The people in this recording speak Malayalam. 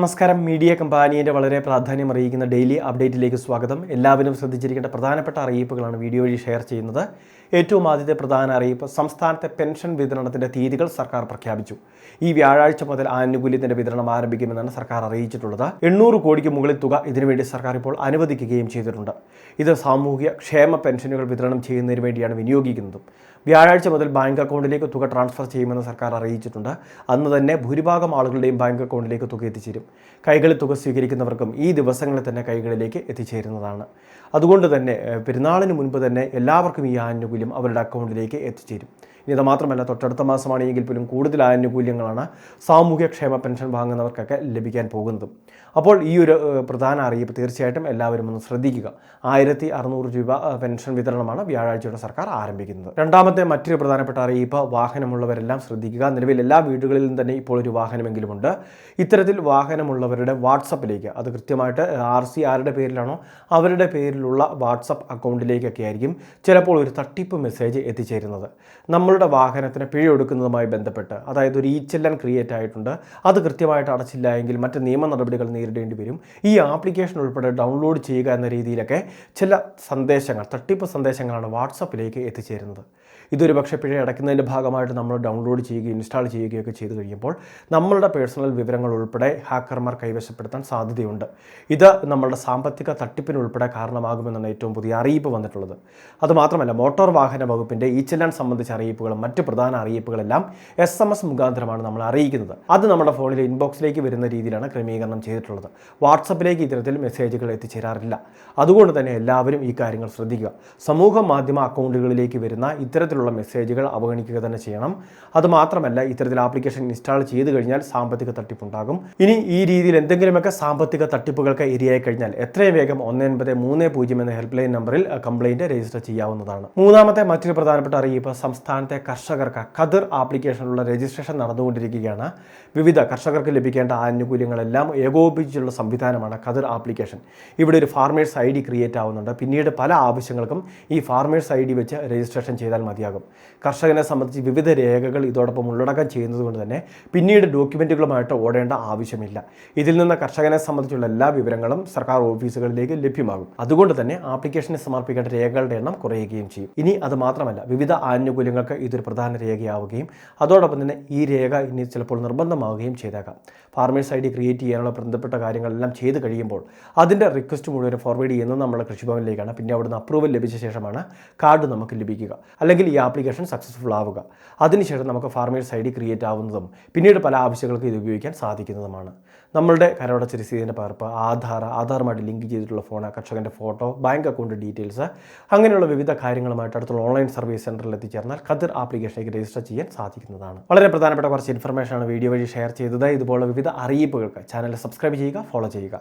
നമസ്കാരം. മീഡിയ കമ്പാനിയുടെ വളരെ പ്രാധാന്യം അറിയിക്കുന്ന ഡെയിലി അപ്ഡേറ്റിലേക്ക് സ്വാഗതം. എല്ലാവരും ശ്രദ്ധിച്ചിരിക്കേണ്ട പ്രധാനപ്പെട്ട അറിയിപ്പുകളാണ് വീഡിയോ വഴി ഷെയർ ചെയ്യുന്നത്. ഏറ്റവും ആദ്യത്തെ പ്രധാന അറിയിപ്പ് സംസ്ഥാനത്തെ പെൻഷൻ വിതരണത്തിന്റെ തീയതികൾ സർക്കാർ പ്രഖ്യാപിച്ചു. ഈ വ്യാഴാഴ്ച മുതൽ ആനുകൂല്യത്തിന്റെ വിതരണം ആരംഭിക്കുമെന്നാണ് സർക്കാർ അറിയിച്ചിട്ടുള്ളത്. എണ്ണൂറ് കോടിക്ക് മുകളിൽ തുക ഇതിനുവേണ്ടി സർക്കാർ ഇപ്പോൾ അനുവദിക്കുകയും ചെയ്തിട്ടുണ്ട്. ഇത് സാമൂഹ്യ ക്ഷേമ പെൻഷനുകൾ വിതരണം ചെയ്യുന്നതിന് വേണ്ടിയാണ് വിനിയോഗിക്കുന്നതും. വ്യാഴാഴ്ച മുതൽ ബാങ്ക് അക്കൗണ്ടിലേക്ക് തുക ട്രാൻസ്ഫർ ചെയ്യുമെന്ന് സർക്കാർ അറിയിച്ചിട്ടുണ്ട്. അന്ന് തന്നെ ഭൂരിഭാഗം ആളുകളുടെയും ബാങ്ക് അക്കൗണ്ടിലേക്ക് തുക എത്തിച്ചേരും. കൈകളിൽ തുക സ്വീകരിക്കുന്നവർക്കും ഈ ദിവസങ്ങളിൽ തന്നെ കൈകളിലേക്ക് എത്തിച്ചേരുന്നതാണ്. അതുകൊണ്ട് തന്നെ പെരുന്നാളിന് മുൻപ് തന്നെ എല്ലാവർക്കും ഈ ആനുകൂല്യം അവരുടെ അക്കൗണ്ടിലേക്ക് എത്തിച്ചേരും. ഇനി ഇത് മാത്രമല്ല തൊട്ടടുത്ത മാസമാണെങ്കിൽ പോലും കൂടുതൽ ആനുകൂല്യങ്ങളാണ് സാമൂഹ്യക്ഷേമ പെൻഷൻ വാങ്ങുന്നവർക്കൊക്കെ ലഭിക്കാൻ പോകുന്നത്. അപ്പോൾ ഈ ഒരു പ്രധാന അറിയിപ്പ് തീർച്ചയായിട്ടും എല്ലാവരും ഒന്ന് ശ്രദ്ധിക്കുക. ആയിരത്തി അറുന്നൂറ് രൂപ പെൻഷൻ വിതരണമാണ് വ്യാഴാഴ്ചയുടെ സർക്കാർ ആരംഭിക്കുന്നത്. രണ്ടാമത്തെ മറ്റൊരു പ്രധാനപ്പെട്ട അറിയിപ്പ് വാഹനമുള്ളവരെല്ലാം ശ്രദ്ധിക്കുക. നിലവിൽ എല്ലാ വീടുകളിലും തന്നെ ഇപ്പോൾ ഒരു വാഹനമെങ്കിലുമുണ്ട് ഇത്തരത്തിൽ വാഹനമുള്ളവരുടെ വാട്സപ്പിലേക്ക് അത് കൃത്യമായിട്ട് ആർ സി ആരുടെ പേരിലാണോ അവരുടെ പേരിലുള്ള വാട്സപ്പ് അക്കൗണ്ടിലേക്കൊക്കെ ആയിരിക്കും ചിലപ്പോൾ ഒരു തട്ടിപ്പ് മെസ്സേജ് എത്തിച്ചേരുന്നത്. നമ്മളുടെ വാഹനത്തിന് പിഴയൊടുക്കുന്നതുമായി ബന്ധപ്പെട്ട് അതായത് ഒരു ഈച്ചെല്ലൻ ക്രിയേറ്റ് ആയിട്ടുണ്ട് അത് കൃത്യമായിട്ട് അടച്ചില്ല എങ്കിൽ മറ്റ് നിയമ നടപടികൾ നേരിടേണ്ടി വരും. ഈ ആപ്ലിക്കേഷൻ ഉൾപ്പെടെ ഡൗൺലോഡ് ചെയ്യുക എന്ന രീതിയിലൊക്കെ ചില സന്ദേശങ്ങൾ തട്ടിപ്പ് സന്ദേശങ്ങളാണ് വാട്സപ്പിലേക്ക് എത്തിച്ചേരുന്നത്. ഇതൊരു പക്ഷേ പിഴ അടയ്ക്കുന്നതിന്റെ ഭാഗമായിട്ട് നമ്മൾ ഡൗൺലോഡ് ചെയ്യുകയും ഇൻസ്റ്റാൾ ചെയ്യുകയൊക്കെ ചെയ്തു കഴിയുമ്പോൾ നമ്മളുടെ പേഴ്സണൽ വിവരങ്ങൾ ഉൾപ്പെടെ ഹാക്കർമാർ കൈവശപ്പെടുത്താൻ സാധ്യതയുണ്ട്. ഇത് നമ്മളുടെ സാമ്പത്തിക തട്ടിപ്പിന് ഉൾപ്പെടെ കാരണമാകുമെന്നാണ് ഏറ്റവും പുതിയ അറിയിപ്പ് വന്നിട്ടുള്ളത്. അതുമാത്രമല്ല മോട്ടോർ വാഹന വകുപ്പിന്റെ ഈ ചെല്ലാൻ സംബന്ധിച്ച അറിയിപ്പുകളും മറ്റ് പ്രധാന അറിയിപ്പുകളെല്ലാം എസ് എം എസ് മുഖാന്തരമാണ് നമ്മൾ അറിയിക്കുന്നത്. അത് നമ്മുടെ ഫോണിലെ ഇൻബോക്സിലേക്ക് വരുന്ന രീതിയിലാണ് ക്രമീകരണം ചെയ്തിട്ടുള്ളത്. വാട്സപ്പിലേക്ക് ഇത്തരത്തിൽ മെസ്സേജുകൾ എത്തിച്ചേരാറില്ല. അതുകൊണ്ട് തന്നെ എല്ലാവരും ഈ കാര്യങ്ങൾ ശ്രദ്ധിക്കുക. സമൂഹ മാധ്യമ അക്കൗണ്ടുകളിലേക്ക് വരുന്ന ഇത്തരത്തിലുള്ള മെസ്സേജുകൾ അവഗണിക്കുക തന്നെ ചെയ്യണം. അതുമാത്രമല്ല ഇത്തരത്തിൽ ആപ്ലിക്കേഷൻ ഇൻസ്റ്റാൾ ചെയ്ത് കഴിഞ്ഞാൽ സാമ്പത്തിക തട്ടിപ്പുണ്ടാകും. ഇനി ഈ രീതിയിൽ എന്തെങ്കിലുമൊക്കെ സാമ്പത്തിക തട്ടിപ്പുകൾക്ക് ഇരയായി കഴിഞ്ഞാൽ എത്രയും വേഗം ഒന്ന് എൺപത് മൂന്ന് പൂജ്യം എന്ന ഹെൽപ്പ് ലൈൻ നമ്പറിൽ കംപ്ലൈന്റ് രജിസ്റ്റർ ചെയ്യാവുന്നതാണ്. മൂന്നാമത്തെ മറ്റൊരു പ്രധാനപ്പെട്ട അറിയിപ്പ് സംസ്ഥാനത്തെ കർഷകർക്ക് കതിർ ആപ്ലിക്കേഷനുള്ള രജിസ്ട്രേഷൻ നടന്നുകൊണ്ടിരിക്കുകയാണ്. വിവിധ കർഷകർക്ക് ലഭിക്കേണ്ട ആനുകൂല്യങ്ങളെല്ലാം ഏകോപിപ്പിച്ചുള്ള സംവിധാനമാണ് കതിർ ആപ്ലിക്കേഷൻ. ഇവിടെ ഒരു ഫാർമേഴ്സ് ഐ ഡി ക്രിയേറ്റ് ആവുന്നുണ്ട്. പിന്നീട് പല ആവശ്യങ്ങൾക്കും ഈ ഫാർമേഴ്സ് ഐ ഡി വെച്ച് രജിസ്ട്രേഷൻ ചെയ്താൽ മതിയാകും. കർഷകനെ സംബന്ധിച്ച് വിവിധ രേഖകൾ ഇതോടൊപ്പം ഉള്ളടക്കം ചെയ്യുന്നത് കൊണ്ട് തന്നെ പിന്നീട് ഡോക്യുമെന്റുകളുമായിട്ട് ഓടേണ്ട ആവശ്യമില്ല. ഇതിൽ നിന്ന് കർഷകനെ സംബന്ധിച്ചുള്ള എല്ലാ വിവരങ്ങളും സർക്കാർ ഓഫീസുകളിലേക്ക് ലഭ്യമാകും. അതുകൊണ്ട് തന്നെ ആപ്ലിക്കേഷന് സമർപ്പിക്കേണ്ട രേഖകളുടെ എണ്ണം കുറയുകയും ചെയ്യും. ഇനി അത് മാത്രമല്ല വിവിധ ആനുകൂല്യങ്ങൾക്ക് ഇതൊരു പ്രധാന രേഖയാവുകയും അതോടൊപ്പം തന്നെ ഈ രേഖ ഇനി ചിലപ്പോൾ നിർബന്ധമാവുകയും ചെയ്തേക്കാം. ഫാർമേഴ്സ് ഐ ഡി ക്രിയേറ്റ് ചെയ്യാനുള്ള ബന്ധപ്പെട്ട കാര്യങ്ങളെല്ലാം ചെയ്ത് കഴിയുമ്പോൾ അതിന്റെ റിക്വസ്റ്റ് മുഴുവൻ ഫോർവേഡ് ചെയ്യുന്നത് നമ്മുടെ കൃഷിഭവനിലേക്കാണ്. പിന്നെ അവിടുന്ന് അപ്രൂവൽ ലഭിച്ച ശേഷമാണ് കാർഡ് നമുക്ക് ലഭിക്കുക. അല്ലെങ്കിൽ ഈ ആപ്ലിക്കേഷൻ സക്സസ്ഫുൾ ആവുക. അതിനുശേഷം നമുക്ക് ഫാർമേഴ്സ് ഐ ഡി ക്രിയേറ്റ് ആവുന്നതും പിന്നീട് പല ആവശ്യങ്ങൾക്ക് ഇത് ഉപയോഗിക്കാൻ സാധിക്കുന്നതുമാണ്. നമ്മളുടെ കരടച്ച രസീതിന്റെ പകർപ്പ് ആധാർ ആധാറുമായിട്ട് ലിങ്ക് ചെയ്തിട്ടുള്ള ഫോൺ കർഷകന്റെ ഫോട്ടോ ബാങ്ക് അക്കൗണ്ട് ഡീറ്റെയിൽസ് അങ്ങനെയുള്ള വിവിധ കാര്യങ്ങളുമായിട്ട് അടുത്തുള്ള ഓൺലൈൻ സർവീസ് സെന്ററിൽ എത്തിച്ചേർന്നാൽ ഖദർ ആപ്ലിക്കേഷനിലേക്ക് രജിസ്റ്റർ ചെയ്യാൻ സാധിക്കുന്നതാണ്. വളരെ പ്രധാനപ്പെട്ട കുറച്ച് ഇൻഫർമേഷനാണ് വീഡിയോ വഴി ഷെയർ ചെയ്തത്. ഇതുപോലുള്ള വിവിധ അറിയിപ്പുകൾക്ക് ചാനൽ സബ്സ്ക്രൈബ് ചെയ്യുക ഫോളോ ചെയ്യുക.